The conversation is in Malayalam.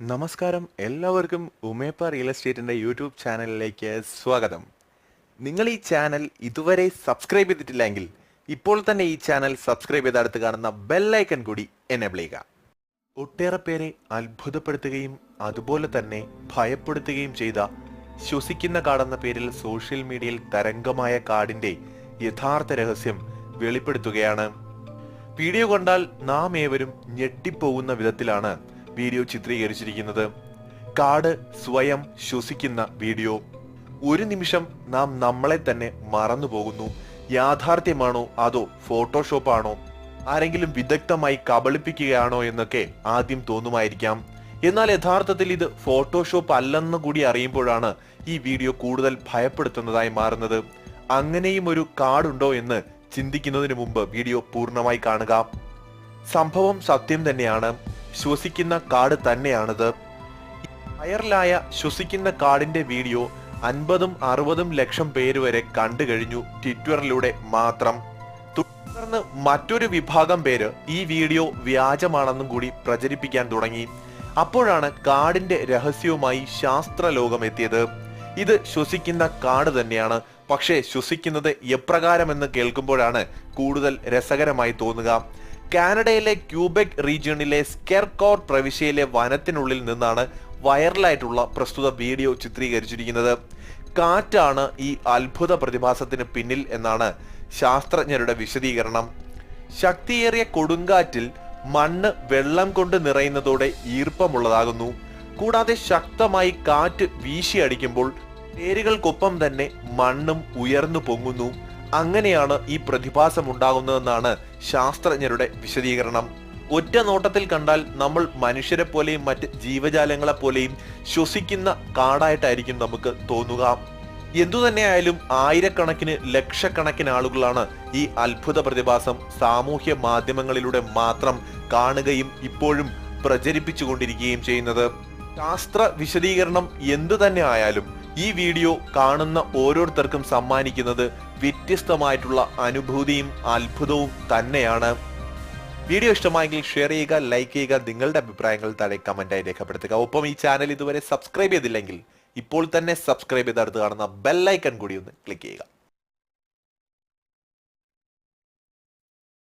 നമസ്കാരം. എല്ലാവർക്കും ഉമേപ്പ റിയൽ എസ്റ്റേറ്റിന്റെ യൂട്യൂബ് ചാനലിലേക്ക് സ്വാഗതം. നിങ്ങൾ ഈ ചാനൽ ഇതുവരെ സബ്സ്ക്രൈബ് ചെയ്തിട്ടില്ലെങ്കിൽ ഇപ്പോൾ തന്നെ ഈ ചാനൽ സബ്സ്ക്രൈബ് ചെയ്ത് അടുത്ത് കാണുന്ന ബെല്ലൈക്കൺ കൂടി എനേബിൾ ചെയ്യുക. ഒട്ടേറെ പേരെ അത്ഭുതപ്പെടുത്തുകയും അതുപോലെ തന്നെ ഭയപ്പെടുത്തുകയും ചെയ്ത ശ്വസിക്കുന്ന കാടെന്ന പേരിൽ സോഷ്യൽ മീഡിയയിൽ തരംഗമായ കാടിന്റെ യഥാർത്ഥ രഹസ്യം വെളിപ്പെടുത്തുകയാണ്. വീഡിയോ കണ്ടാൽ നാം ഏവരും ഞെട്ടിപ്പോകുന്ന വിധത്തിലാണ് വീഡിയോ ചിത്രീകരിച്ചിരിക്കുന്നത്. കാട് സ്വയം ശ്വസിക്കുന്ന വീഡിയോ. ഒരു നിമിഷം നാം നമ്മളെ തന്നെ മറന്നു പോകുന്നു. യാഥാർത്ഥ്യമാണോ അതോ ഫോട്ടോഷോപ്പാണോ? ആരെങ്കിലും വിദഗ്ധമായി കബളിപ്പിക്കുകയാണോ എന്നൊക്കെ ആദ്യം തോന്നുമായിരിക്കാം. എന്നാൽ യഥാർത്ഥത്തിൽ ഇത് ഫോട്ടോഷോപ്പ് അല്ലെന്ന് കൂടി അറിയുമ്പോഴാണ് ഈ വീഡിയോ കൂടുതൽ ഭയപ്പെടുത്തുന്നതായി മാറുന്നത്. അങ്ങനെയും ഒരു കാർഡുണ്ടോ എന്ന് ചിന്തിക്കുന്നതിന് മുമ്പ് വീഡിയോ പൂർണമായി കാണുക. സംഭവം സത്യം തന്നെയാണ്. ശ്വസിക്കുന്ന കാട് തന്നെയാണിത്. വൈറലായ ശ്വസിക്കുന്ന കാടിന്റെ വീഡിയോ അൻപതും അറുപതും ലക്ഷം പേര് വരെ കണ്ടു കഴിഞ്ഞു ട്വിറ്ററിലൂടെ മാത്രം. തുടർന്ന് മറ്റൊരു വിഭാഗം പേര് ഈ വീഡിയോ വ്യാജമാണെന്നും കൂടി പ്രചരിപ്പിക്കാൻ തുടങ്ങി. അപ്പോഴാണ് കാടിന്റെ രഹസ്യവുമായി ശാസ്ത്രലോകം എത്തിയത് ഇത് ശ്വസിക്കുന്ന കാട് തന്നെയാണ്. പക്ഷേ ശ്വസിക്കുന്നത് എപ്രകാരമെന്ന് കേൾക്കുമ്പോഴാണ് കൂടുതൽ രസകരമായി തോന്നുക. കാനഡയിലെ ക്യൂബെക് റീജിയണിലെ സ്കെർകോർ പ്രവിശ്യയിലെ വനത്തിനുള്ളിൽ നിന്നാണ് വൈറലായിട്ടുള്ള പ്രസ്തുത വീഡിയോ ചിത്രീകരിച്ചിരിക്കുന്നത്. കാറ്റാണ് ഈ അത്ഭുത പ്രതിഭാസത്തിന് പിന്നിൽ എന്നാണ് ശാസ്ത്രജ്ഞരുടെ വിശദീകരണം. ശക്തിയേറിയ കൊടുങ്കാറ്റിൽ മണ്ണ് വെള്ളം കൊണ്ട് നിറയുന്നതോടെ ഈർപ്പമുള്ളതാകുന്നു. കൂടാതെ ശക്തമായി കാറ്റ് വീശിയടിക്കുമ്പോൾ പേരുകൾക്കൊപ്പം തന്നെ മണ്ണും ഉയർന്നു പൊങ്ങുന്നു. അങ്ങനെയാണ് ഈ പ്രതിഭാസം ഉണ്ടാകുന്നതെന്നാണ് ശാസ്ത്രജ്ഞരുടെ വിശദീകരണം. ഒറ്റ നോട്ടത്തിൽ കണ്ടാൽ നമ്മൾ മനുഷ്യരെ പോലെയും മറ്റ് ജീവജാലങ്ങളെ പോലെയും ശ്വസിക്കുന്ന കാടായിട്ടായിരിക്കും നമുക്ക് തോന്നുക. എന്തുതന്നെയായാലും ആയിരക്കണക്കിന് ലക്ഷക്കണക്കിന് ആളുകളാണ് ഈ അത്ഭുത പ്രതിഭാസം സാമൂഹ്യ മാധ്യമങ്ങളിലൂടെ മാത്രം കാണുകയും ഇപ്പോഴും പ്രചരിപ്പിച്ചുകൊണ്ടിരിക്കുകയും ചെയ്യുന്നത്. ശാസ്ത്ര വിശദീകരണം എന്തു തന്നെ ആയാലും ഈ വീഡിയോ കാണുന്ന ഓരോരുത്തർക്കും സമ്മാനിക്കുന്നത് വ്യത്യസ്തമായിട്ടുള്ള അനുഭൂതിയും അത്ഭുതവും തന്നെയാണ്. വീഡിയോ ഇഷ്ടമായെങ്കിൽ ഷെയർ ചെയ്യുക ലൈക്ക് ചെയ്യുക നിങ്ങളുടെ അഭിപ്രായങ്ങൾ താഴെ കമന്റായി രേഖപ്പെടുത്തുക. ഒപ്പം ഈ ചാനൽ ഇതുവരെ സബ്സ്ക്രൈബ് ചെയ്തില്ലെങ്കിൽ ഇപ്പോൾ തന്നെ സബ്സ്ക്രൈബ് ചെയ്ത് അടുത്ത് കാണുന്ന ബെല്ലൈക്കൺ കൂടി ഒന്ന് ക്ലിക്ക് ചെയ്യുക.